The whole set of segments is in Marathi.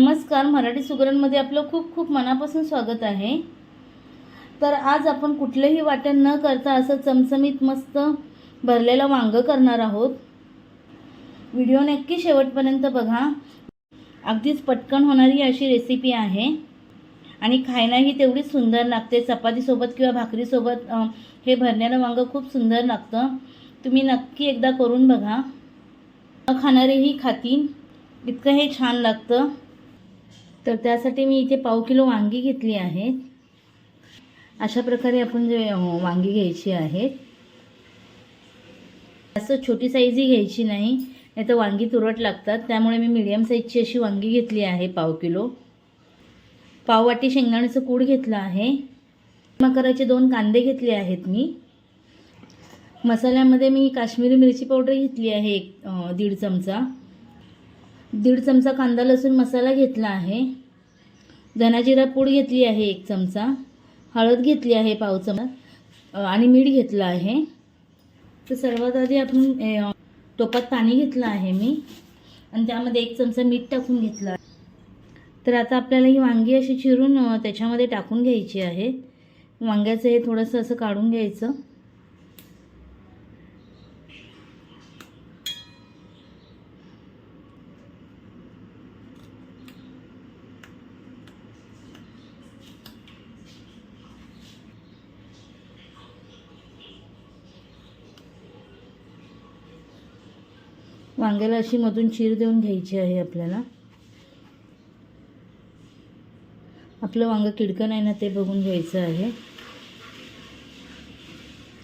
नमस्कार मराठी सुगरणमध्ये आपलं खूप खूप मनापासून स्वागत आहे. तर आज आपण कुठलंही वाटण न करता असं चमचमीत मस्त भरलेलं वांगं करणार आहोत. व्हिडिओ नक्की शेवटपर्यंत बघा. अगदीच पटकन होणारी अशी रेसिपी आहे. आणि खायलाही तेवढीच सुंदर लागते. चपातीसोबत किंवा भाकरीसोबत हे भरलेलं वांगं खूप सुंदर लागतं. तुम्ही नक्की एकदा करून बघा. न खाणारेही खातील. इतकं हे छान लागतं. तर त्यासाठी मी इथे पाव किलो वांगी घेतली आहेत अशा प्रकारे आपण जे वांगी घ्यायची आहेत असं छोटी साईजही घ्यायची नाही नाही तर वांगी तुरट लागतात. त्यामुळे मी मीडियम साईजची अशी वांगी घेतली आहे पाव किलो. पाववाटी शेंगदाण्याचं कूड घेतलं आहे. मकराचे दोन कांदे घेतले आहेत मी. मसाल्यामध्ये मी काश्मीरी मिरची पावडर घेतली आहे एक दीड चमचा. दीड चमचा कांदा लसूण मसाला घेतला आहे. धनाजिरा पूड घेतली आहे एक चमचा हळद घेतली आहे पाव चमचा आणि मीठ घेतलं आहे. तर सर्वात आधी आपण टोपात पाणी घेतलं आहे मी आणि त्यामध्ये एक चमचा मीठ टाकून घेतलं आहे. तर आता आपल्याला ही वांगी अशी चिरून त्याच्यामध्ये टाकून घ्यायची आहे. वांग्याचं हे थोडंसं असं काढून घ्यायचं. वांग्याला अशी मधून चीर देऊन घ्यायची आहे आपल्याला. आपलं वांगं किडकं नाही ना ते बघून घ्यायचं आहे.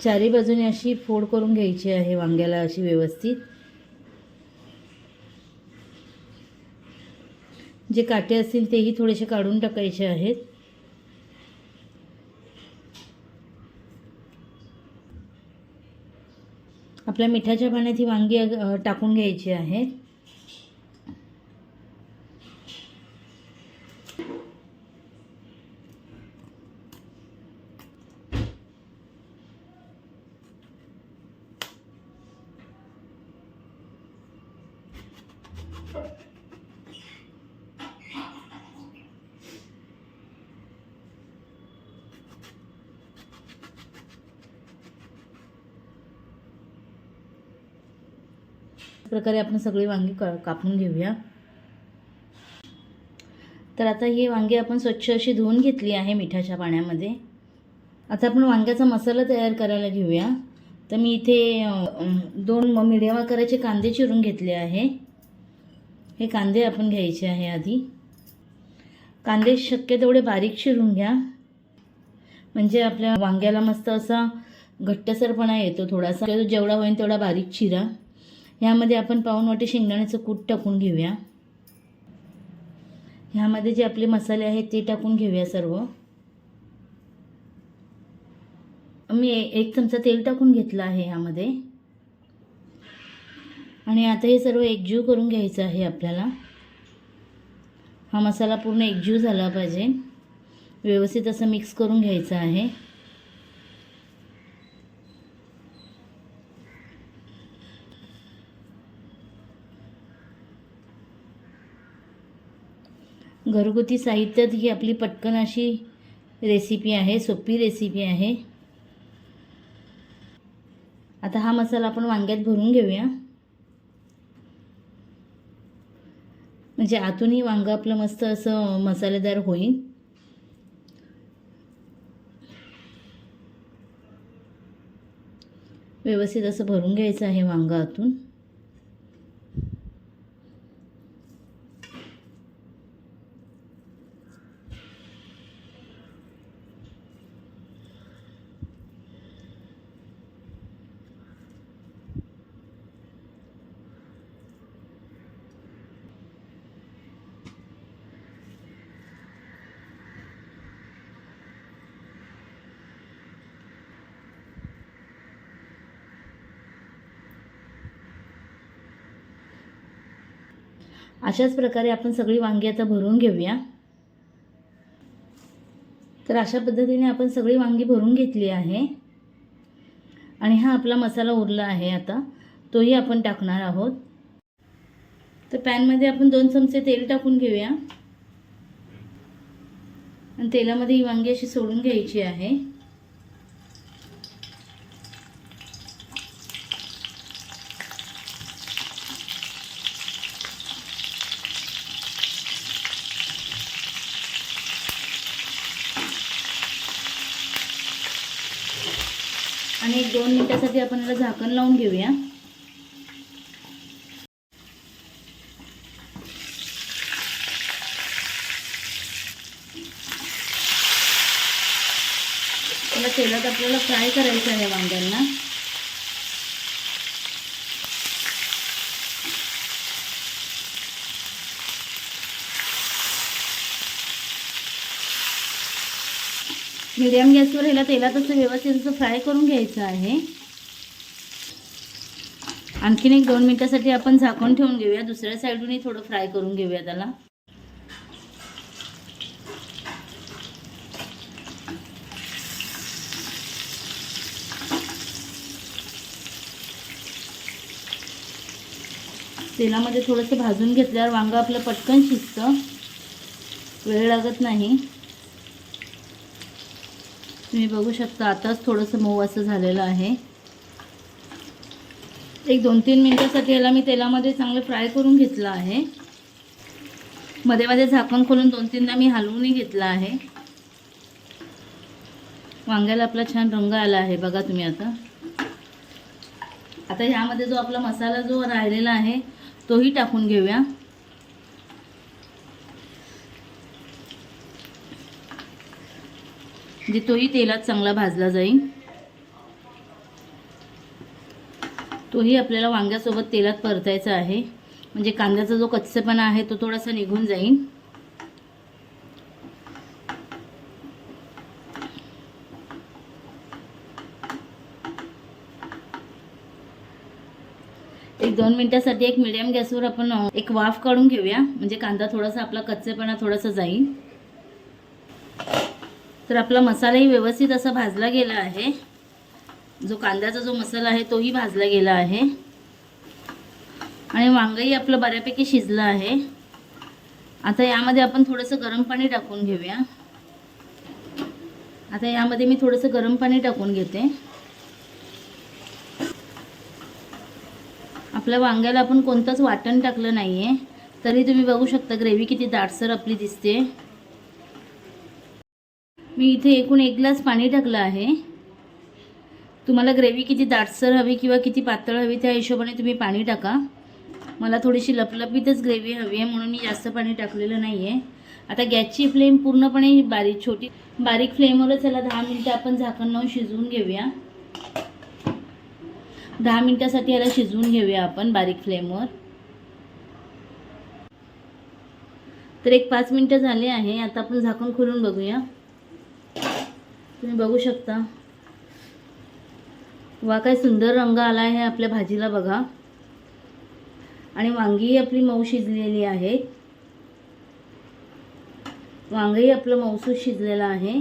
चारी बाजूने अशी फोड करून घ्यायची आहे वांग्याला अशी व्यवस्थित. जे काटे असतील तेही थोडेसे काढून टाकायचे आहेत. आपल्या मिठाच्या पाण्यात ही वांगी टाकून घ्यायची आहेत प्रकारे आपण सगळी वांगी कापून घेऊया. तर आता ही वांगी आपण स्वच्छ अशी धुवून घेतली आहे मिठाच्या पाण्यामध्ये. आता आपण वांग्याचा मसाला तयार करायला घेऊया. तर मी इथे दोन मिडियम आकाराचे कांदे चिरून घेतले आहे. हे कांदे आपण घ्यायचे आहे आधी. कांदे शक्य तेवढे बारीक चिरून घ्या. म्हणजे आपल्या वांग्याला मस्त असा घट्टसरपणा येतो थोडासा. जेवढा होईल तेवढा बारीक चिरा. ह्यामध्ये आपण पाऊण वाटी शेंगदाण्याचं कूट टाकून घेऊया. ह्यामध्ये जे आपले मसाले आहेत ते टाकून घेऊया सर्व. मी एक चमचा तेल टाकून घेतलं आहे ह्यामध्ये. आणि आता हे सर्व एकजीव करून घ्यायचं आहे आपल्याला. हा मसाला पूर्ण एकजीव झाला पाहिजे. व्यवस्थित असं मिक्स करून घ्यायचं आहे. घरगुती साहित्यात ही आपली पटकन अशी रेसिपी आहे सोपी रेसिपी आहे. आता हा मसाला आपण वांग्यात भरून घेऊया. म्हणजे आतूनही वांगं आपलं मस्त असं मसालेदार होईल. व्यवस्थित असं भरून घ्यायचं आहे वांगं आतून. अशाच प्रकारे आपण सगळी वांगी आता भरून घेऊया. तर अशा पद्धतीने आपण सगळी वांगी भरून घेतली आहे. आणि हा आपला मसाला उरला आहे आता. तोही आपण टाकणार आहोत. तर पॅनमध्ये आपण दोन चमचे तेल टाकून घेऊया. आणि तेलामध्ये ही वांगी अशी सोडून घ्यायची आहे. आणि एक दोन मिनटासाठी आपण याला झाकण लावून घेऊया. त्याला तेलात आपल्याला फ्राय करायचं आहे वांग्यांना. मीडियम गॅसवर ह्याला तेलात असं व्यवस्थित असं फ्राय करून घ्यायचं आहे. आणखीन एक दोन मिनटासाठी आपण झाकून ठेवून घेऊया. दुसऱ्या साईडूनही थोडं फ्राय करून घेऊया त्याला. तेलामध्ये थोडंसं भाजून घेतल्यावर वांगं आपलं पटकन शिजतं. वेळ लागत नाही. तुम्ही बघू शकता आताच थोडंसं मऊ असं झालेलं आहे. एक दोन तीन मिनटासाठी याला मी तेलामध्ये चांगलं फ्राय करून घेतलं आहे. मध्ये मध्ये झाकण खोलून दोन तीनदा मी हलवूनही घेतलं आहे. वांग्याला आपला छान रंग आला आहे बघा तुम्ही आता. आता ह्यामध्ये जो आपला मसाला जो राहिलेला आहे तोही टाकून घेऊया. म्हणजे तोही तेलात चांगला भाजला जाईल. तोही आपल्याला वांग्यासोबत तेलात परतायचा आहे. म्हणजे कांद्याचा जो कच्चेपणा आहे तो थोडासा निघून जाईल. एक दोन मिनिटासाठी एक मिडियम गॅसवर आपण एक वाफ काढून घेऊया. म्हणजे कांदा थोडासा आपला कच्चेपणा थोडासा जाईल. तर आपला मसालाही व्यवस्थित असा भाजला गेला आहे. जो कांद्याचा जो मसाला आहे तोही भाजला गेला आहे. आणि वांगंही आपलं बऱ्यापैकी शिजलं आहे. आता यामध्ये आपण थोडंसं गरम पाणी टाकून घेऊया. आता यामध्ये मी थोडंसं गरम पाणी टाकून घेते. आपल्या वांग्याला आपण कोणतंच वाटण टाकलं नाही आहे तरी तुम्ही बघू शकता ग्रेव्ही किती दाटसर आपली दिसते. मी इथे एकूण एक ग्लास पाणी टाकलं आहे. तुम्हाला ग्रेव्ही किती दाटसर हवी किंवा किती पातळ हवी त्या हिशोबाने तुम्ही पाणी टाका. मला थोडीशी लपलपीतच ग्रेव्ही हवी आहे म्हणून मी जास्त पाणी टाकलेलं नाही आहे आता गॅसची फ्लेम पूर्णपणे बारीक छोटी बारीक फ्लेमवरच याला दहा मिनटं आपण झाकण लावून शिजवून घेऊया. दहा मिनटासाठी याला शिजवून घेऊया आपण बारीक फ्लेमवर. तर एक पाच मिनटं झाले आहे. आता आपण झाकण खोलून बघूया. तुम्ही बघू शकता. वा काय सुंदर रंग आला आहे आपल्या भाजीला बघा. आणि वांगीही आपली मऊ शिजलेली आहे. वांगही आपलं मऊसूद शिजलेलं आहे.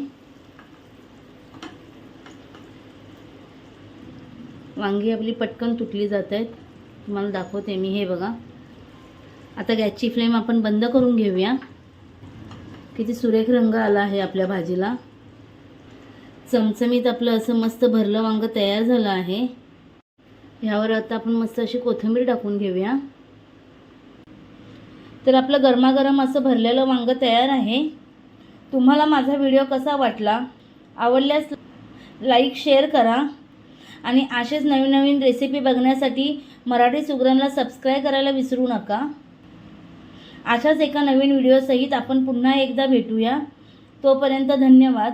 वांगी आपली पटकन तुटली जात आहेत. तुम्हाला दाखवते मी हे बघा. आता गॅसची फ्लेम आपण बंद करून घेऊया. किती सुरेख रंग आला आहे आपल्या भाजीला. चमचमीत आपलं असं मस्त भरलं वांग तयार झालं आहे. ह्यावर आता आपण मस्त अशी कोथिंबीर टाकून घेऊया. तर आपलं गरमागरम असं भरलेलं वांग तयार आहे. तुम्हाला माझा व्हिडिओ कसा वाटला आवडल्यास लाईक शेअर करा. आणि असेच नवीन नवीन रेसिपी बघण्यासाठी मराठी सुगरणला सबस्क्राईब करायला विसरू नका. अशाच एका नवीन व्हिडिओसहित आपण पुन्हा एकदा भेटूया. तोपर्यंत धन्यवाद.